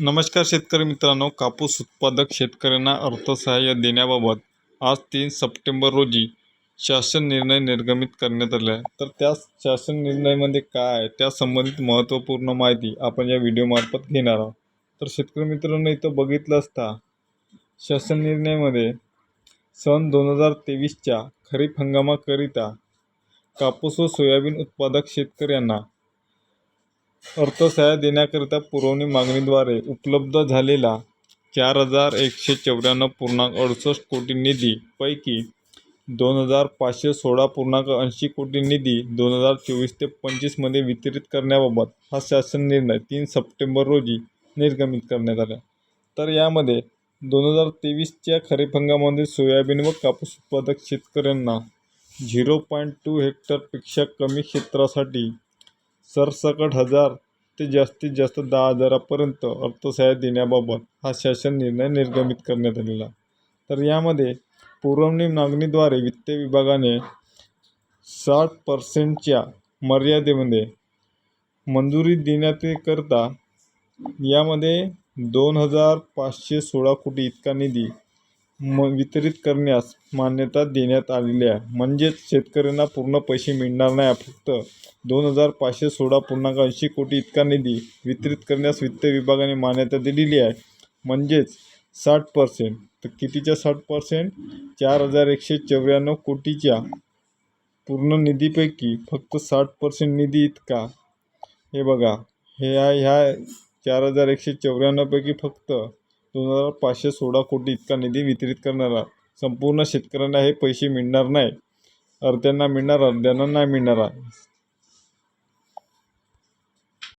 नमस्कार शेतकरी मित्रांनो कापूस उत्पादक शेतकऱ्यांना अर्थसहाय्य देण्याबाबत आज तीन सप्टेंबर रोजी शासन निर्णय निर्गमित करण्यात आला आहे. तर त्या शासन निर्णयामध्ये काय आहे? त्या संबंधित महत्त्वपूर्ण माहिती आपण या व्हिडिओमार्फत घेणार आहोत. तर शेतकरी मित्रांनो इथं बघितलं असता शासन निर्णयामध्ये सन दोन हजार तेवीसच्या खरीप हंगामाकरिता कापूस व सोयाबीन उत्पादक शेतकऱ्यांना अर्थसहाय्य देण्याकरिता पुरवणी मागणीद्वारे उपलब्ध झालेला चार हजार एकशे चौऱ्याण्णव पूर्णांक अडुसष्ट कोटी निधीपैकी दोन हजार पाचशे सोळा पूर्णांक ऐंशी कोटी निधी दोन हजार चोवीस ते पंचवीसमध्ये वितरित करण्याबाबत हा शासन निर्णय तीन सप्टेंबर रोजी निर्गमित करण्यात आला. तर यामध्ये दोन हजार तेवीसच्या खरीप हंगामामध्ये सोयाबीन व कापूस उत्पादक शेतकऱ्यांना झिरो पॉईंट टू हेक्टरपेक्षा कमी क्षेत्रासाठी सरसकट हजार ते जास्तीत जास्त दहा हजारापर्यंत अर्थसहाय्य देण्याबाबत हा शासन निर्णय निर्गमित करण्यात आलेला. तर यामध्ये पुरवणी मागणीद्वारे वित्त विभागाने साठ पर्सेंटच्या मर्यादेमध्ये मंजुरी देण्याकरिता यामध्ये दोन हजार पाचशे सोळा कोटी इतका निधी म वितरित करण्यास मान्यता देण्यात आलेली आहे. म्हणजेच शेतकऱ्यांना पूर्ण पैसे मिळणार नाही. फक्त दोन हजार पाचशे सोळा पूर्णांक ऐंशी कोटी इतका निधी वितरित करण्यास वित्त विभागाने मान्यता दिलेली आहे. म्हणजेच साठ पर्सेंट. तर कितीच्या साठ पर्सेंट? चार हजार एकशे चौऱ्याण्णव कोटीच्या. पूर्ण निधीपैकी फक्त साठ पर्सेंट निधी इतका. हे बघा. हे आहे ह्या चार हजार एकशे चौऱ्याण्णवपैकी फक्त दोन हजार पाचशे सोळा कोटी इतका निधी वितरित करणारा संपूर्ण शेतकऱ्यांना हे पैसे मिळणार नाही. अर्ध्यांना मिळणार अर्ध्यांना नाही मिळणार.